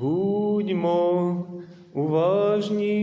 Будьмо уважні.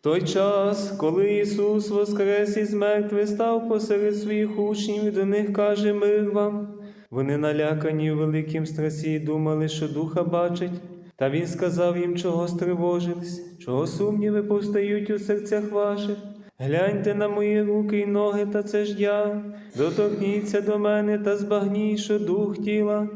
Той час, коли Ісус воскрес із мертвих, став посеред своїх учнів і до них каже мир вам. Вони налякані в великім страсі, думали, що духа бачать. Та він сказав їм, чого стривожились, чого сумніви повстають у серцях ваших. Гляньте на мої руки й ноги, та це ж я. Доторкніться до мене та збагніть, що дух тіла,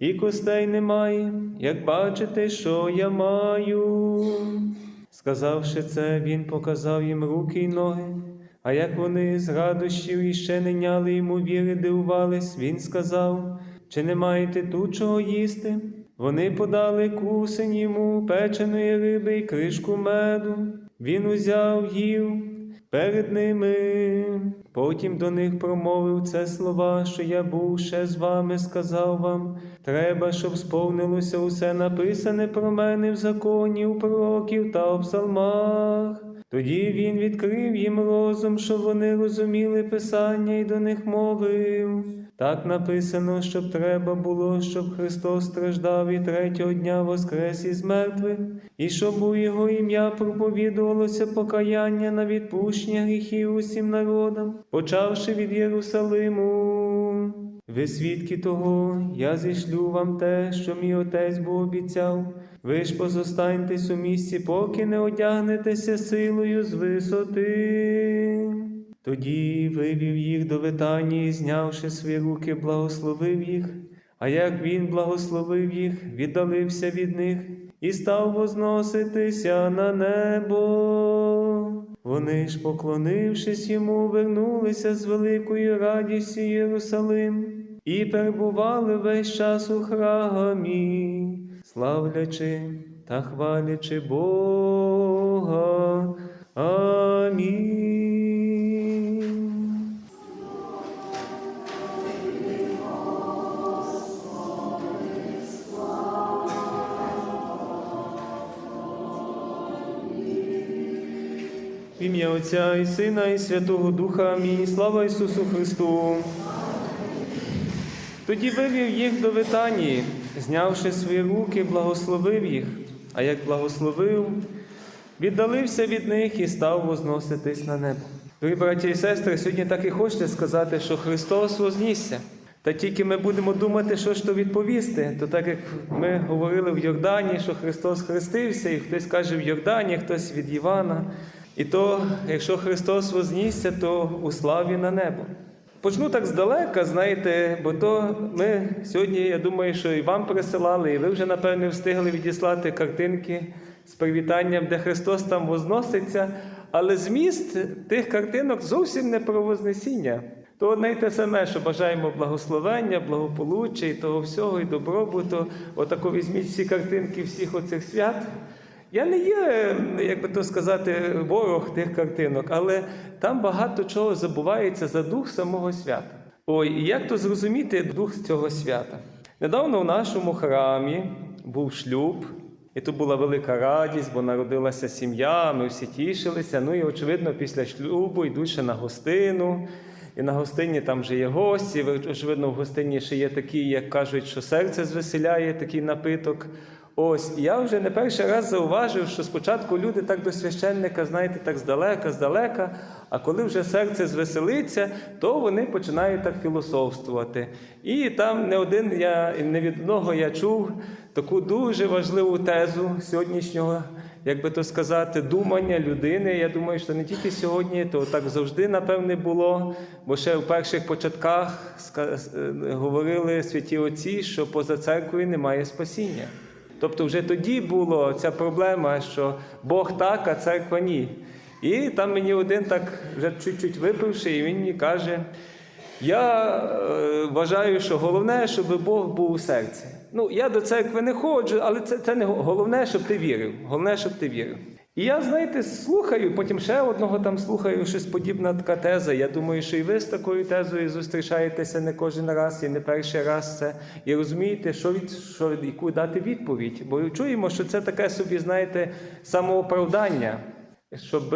і костей немає, як бачите, що я маю. Сказавши це, він показав їм руки й ноги. А як вони з радощів іще не няли йому віри, дивувались, він сказав: Чи не маєте тут чого їсти? Вони подали кусень йому печеної риби й кришку меду. Він узяв їв перед ними. Потім до них промовив це слова, що я був ще з вами, сказав вам. Треба, щоб сповнилося усе написане про мене в законі, у пророків та в псалмах. Тоді він відкрив їм розум, щоб вони розуміли Писання і до них мовив. Так написано, щоб треба було, щоб Христос страждав і третього дня воскрес із мертвих, і щоб у Його ім'я проповідувалося покаяння на відпущення гріхів усім народам, почавши від Єрусалиму. Ви свідки того, я зішлю вам те, що мій отець був обіцяв. Ви ж позостаньтесь у місці, поки не одягнетеся силою з висоти. Тоді вивів їх до Витанії, знявши свої руки, благословив їх. А як він благословив їх, віддалився від них і став возноситися на небо. Вони ж, поклонившись йому, вернулися з великою радістю Єрусалим і перебували весь час у храмі, славлячи та хвалячи Бога. Амінь. Ім'я Отця і Сина, і Святого Духа. Амінь. Слава Ісусу Христу. Тоді вивів їх до Витанії, знявши свої руки, благословив їх, а як благословив, віддалився від них і став возноситись на небо. Дорогі браті і сестри, сьогодні так і хочеться сказати, що Христос вознісся. Та тільки ми будемо думати, що ж то відповісти, то так як ми говорили в Йордані, що Христос хрестився, і хтось каже в Йордані, хтось від Івана. І то, якщо Христос вознісся, то у славі на небо. Почну так здалека, знаєте, бо то ми сьогодні, я думаю, що і вам присилали, і ви вже, напевне, встигли відіслати картинки з привітанням, де Христос там возноситься. Але зміст тих картинок зовсім не про Вознесіння. То одне й те саме, що бажаємо благословення, благополуччя і того всього, і добробуту. Отако візьміть всі картинки всіх оцих свят. Я не є, як би то сказати, ворог тих картинок, але там багато чого забувається за дух самого свята. Ой, і як то зрозуміти дух цього свята? Недавно в нашому храмі був шлюб, і тут була велика радість, бо народилася сім'я, ми всі тішилися. Ну і, очевидно, після шлюбу йдуть на гостину. І на гостині там вже є гості. Очевидно, в гостині ще є такі, як кажуть, що серце звеселяє такий напиток. Ось, я вже не перший раз зауважив, що спочатку люди так до священника, знаєте, так здалека, здалека, а коли вже серце звеселиться, то вони починають так філософствувати. І там не один я не від одного я чув таку дуже важливу тезу сьогоднішнього, як би то сказати, думання людини. Я думаю, що не тільки сьогодні, то так завжди, напевне, було. Бо ще в перших початках говорили святі отці, що поза церквою немає спасіння. Тобто вже тоді була ця проблема, що Бог так, а церква ні. І там мені один так вже чуть-чуть випивши, і він мені каже: я е, вважаю, що головне, щоб Бог був у серці. Ну, я до церкви не ходжу, але це, це не головне, щоб ти вірив. Головне, щоб ти вірив. І я, знаєте, слухаю, потім ще одного там слухаю, щось подібна така теза. Я думаю, що і ви з такою тезою зустрічаєтеся не кожен раз і не перший раз це. І розумієте, що від, що, від- яку дати відповідь. Бо чуємо, що це таке собі, знаєте, самооправдання, щоб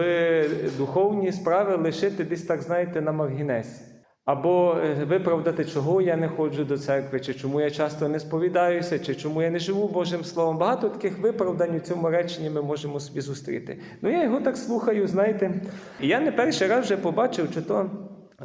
духовні справи лишити десь так, знаєте, на маргінесі. Або е, виправдати, чого я не ходжу до церкви, чи чому я часто не сповідаюся, чи чому я не живу Божим Словом. Багато таких виправдань у цьому реченні ми можемо собі зустріти. Ну я його так слухаю, знаєте. І я не перший раз вже побачив, чи то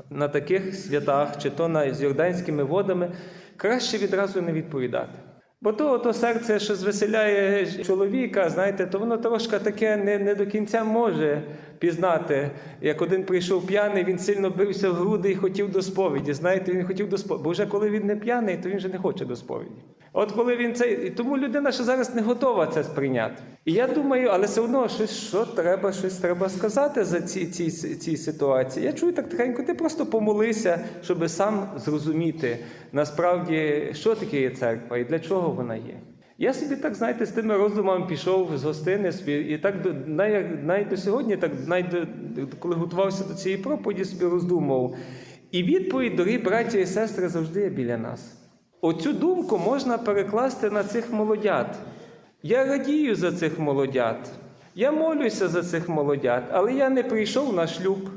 на таких святах, чи то на з Йорданськими водами, краще відразу не відповідати. Бо то, ото серце, що звеселяє чоловіка, знаєте, то воно трошки таке не, не до кінця може пізнати. Як один прийшов п'яний, він сильно бився в груди і хотів до сповіді. Знаєте, він хотів до сповіді. Бо вже коли він не п'яний, то він вже не хоче до сповіді. От коли він це. Тому людина ще зараз не готова це сприйняти. І я думаю, але все одно щось що треба, щось треба сказати за ці, ці, ці ситуації. Я чую так тихенько, ти просто помолися, щоб сам зрозуміти насправді, що таке є церква і для чого вона є. Я собі так, знаєте, з тими роздумами пішов з гостини собі, і так до навіть, навіть до сьогодні, так навіть коли готувався до цієї проповіді, собі роздумував. І відповідь, дорогі браті і сестри, завжди є біля нас. Оцю думку можна перекласти на цих молодят. Я радію за цих молодят. Я молюся за цих молодят, але я не прийшов на шлюб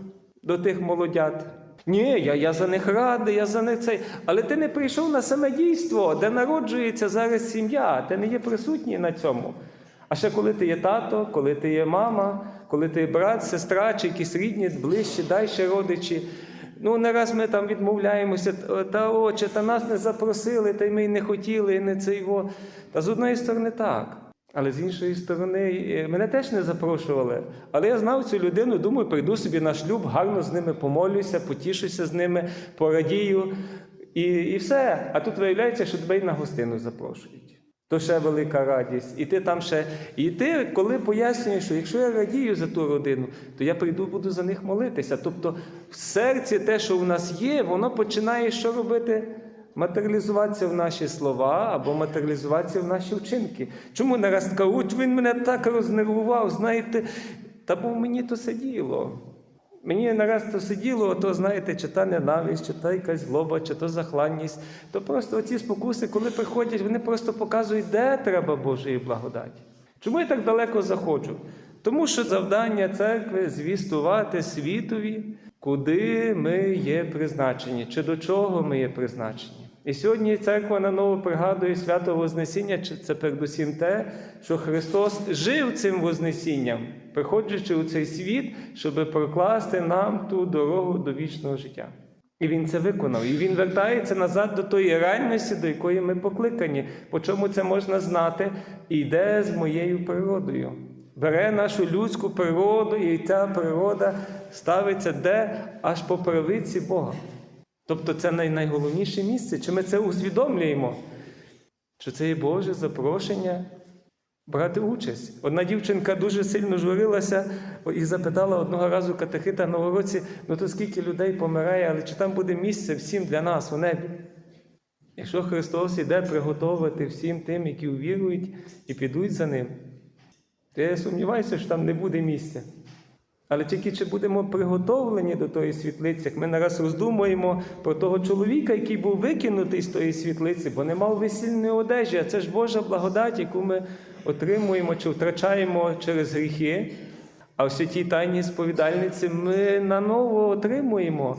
до тих молодят. Ні, я, я за них радий, я за них цей. Але ти не прийшов на саме дійство, де народжується зараз сім'я, ти не є присутній на цьому. А ще коли ти є тато, коли ти є мама, коли ти є брат, сестра, чи якісь рідні, ближчі, дальші родичі. Ну, не раз ми там відмовляємося, «Та, та отче, та нас не запросили, та й ми й не хотіли, і не це його. Та з одної сторони так. Але з іншої сторони, е, мене теж не запрошували. Але я знав цю людину, думаю, прийду собі на шлюб, гарно з ними помолюся, потішуся з ними, порадію. І, і все. А тут виявляється, що тебе й на гостину запрошують. То ще велика радість. І ти там ще. І ти, коли пояснюєш, що якщо я радію за ту родину, то я прийду, буду за них молитися. Тобто в серці те, що в нас є, воно починає що робити? Матеріалізуватися в наші слова або матеріалізуватися в наші вчинки. Чому не раз кажуть, він мене так рознервував, знаєте, та бо мені то сиділо. Мені нараз то сиділо, то, знаєте, чи та ненависть, чи та якась злоба, чи то захланність. То просто оці спокуси, коли приходять, вони просто показують, де треба Божої благодаті. Чому я так далеко заходжу? Тому що завдання церкви звістувати світові, куди ми є призначені, чи до чого ми є призначені. І сьогодні церква наново пригадує свято Вознесіння, це передусім те, що Христос жив цим Вознесінням, приходячи у цей світ, щоб прокласти нам ту дорогу до вічного життя. І він це виконав. І він вертається назад до тої реальності, до якої ми покликані. По чому це можна знати? І йде з моєю природою. Бере нашу людську природу, і ця природа ставиться де аж по правиці Бога. Тобто це най- найголовніше місце. Чи ми це усвідомлюємо? Що це є Боже запрошення брати участь. Одна дівчинка дуже сильно журилася і запитала одного разу катехита на уроці, ну то скільки людей помирає, але чи там буде місце всім для нас у небі? Якщо Христос іде приготувати всім тим, які увірують і підуть за ним, то я сумніваюся, що там не буде місця. Але тільки чи будемо приготовлені до тої світлиці, як ми нараз роздумуємо про того чоловіка, який був викинутий з тої світлиці, бо не мав весільної одежі, а це ж Божа благодать, яку ми отримуємо чи втрачаємо через гріхи. А в святій тайній сповідальниці ми наново отримуємо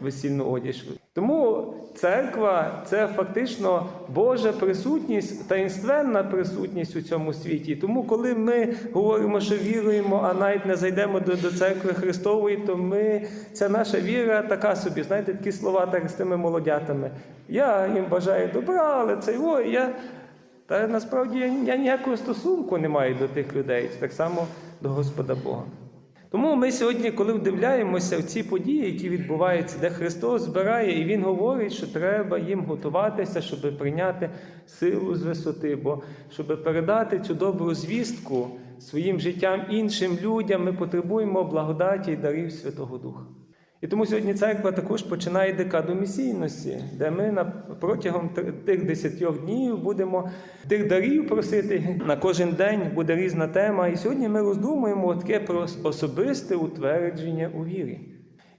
весільну одіж. Тому церква це фактично Божа присутність, таїнственна присутність у цьому світі. Тому, коли ми говоримо, що віруємо, а навіть не зайдемо до, до церкви Христової, то ми ця наша віра така собі, знаєте, такі слова так з тими молодятами. Я їм бажаю добра, але це його, я. Та насправді я, ніякого стосунку не маю до тих людей, так само до Господа Бога. Тому ми сьогодні, коли вдивляємося в ці події, які відбуваються, де Христос збирає, і Він говорить, що треба їм готуватися, щоб прийняти силу з висоти, бо щоб передати цю добру звістку своїм життям іншим людям, ми потребуємо благодаті і дарів Святого Духа. І тому сьогодні церква також починає декаду місійності, де ми протягом тих десятьох днів будемо тих дарів просити. На кожен день буде різна тема. І сьогодні ми роздумуємо таке про особисте утвердження у вірі.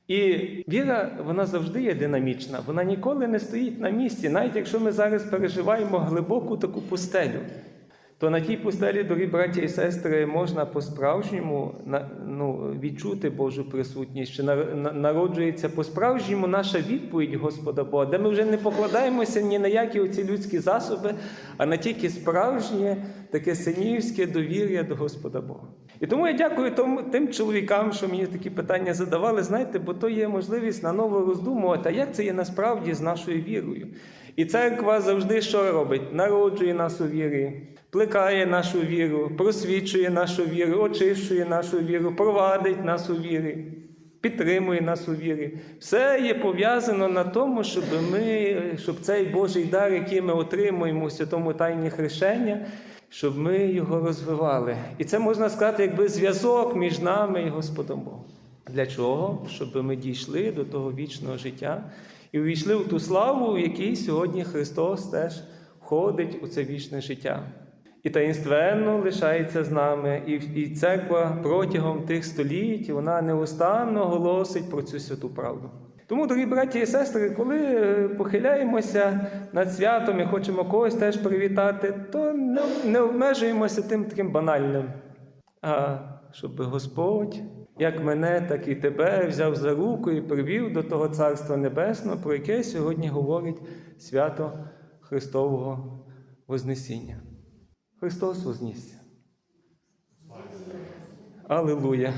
І віра, вона завжди є динамічна, вона ніколи не стоїть на місці, навіть якщо ми зараз переживаємо глибоку таку пустелю. То на тій пустелі, дорогі браті і сестри, можна по-справжньому ну, відчути Божу присутність, що на- на- народжується по-справжньому наша відповідь Господа Бога, де ми вже не покладаємося ні на які оці людські засоби, а на тільки справжнє таке синівське довір'я до Господа Бога. І тому я дякую тим чоловікам, що мені такі питання задавали, знаєте, бо то є можливість на ново роздумувати, а як це є насправді з нашою вірою. І церква завжди що робить? Народжує нас у вірі, плекає нашу віру, просвічує нашу віру, очищує нашу віру, провадить нас у вірі, підтримує нас у вірі. Все є пов'язано на тому, щоб ми, щоб цей Божий дар, який ми отримуємо у святому тайні хрещення, щоб ми його розвивали. І це можна сказати, якби зв'язок між нами і Господом Богом. Для чого? Щоб ми дійшли до того вічного життя і увійшли в ту славу, в якій сьогодні Христос теж входить у це вічне життя. І таїнственно лишається з нами, і, і церква протягом тих століть вона неустанно голосить про цю святу правду. Тому, дорогі браті і сестри, коли е, похиляємося над святом і хочемо когось теж привітати, то не, не обмежуємося тим таким банальним, а щоб Господь, як мене, так і тебе, взяв за руку і привів до того Царства Небесного, про яке сьогодні говорить свято Христового Вознесіння. Христос вознісся. Аллилуйя!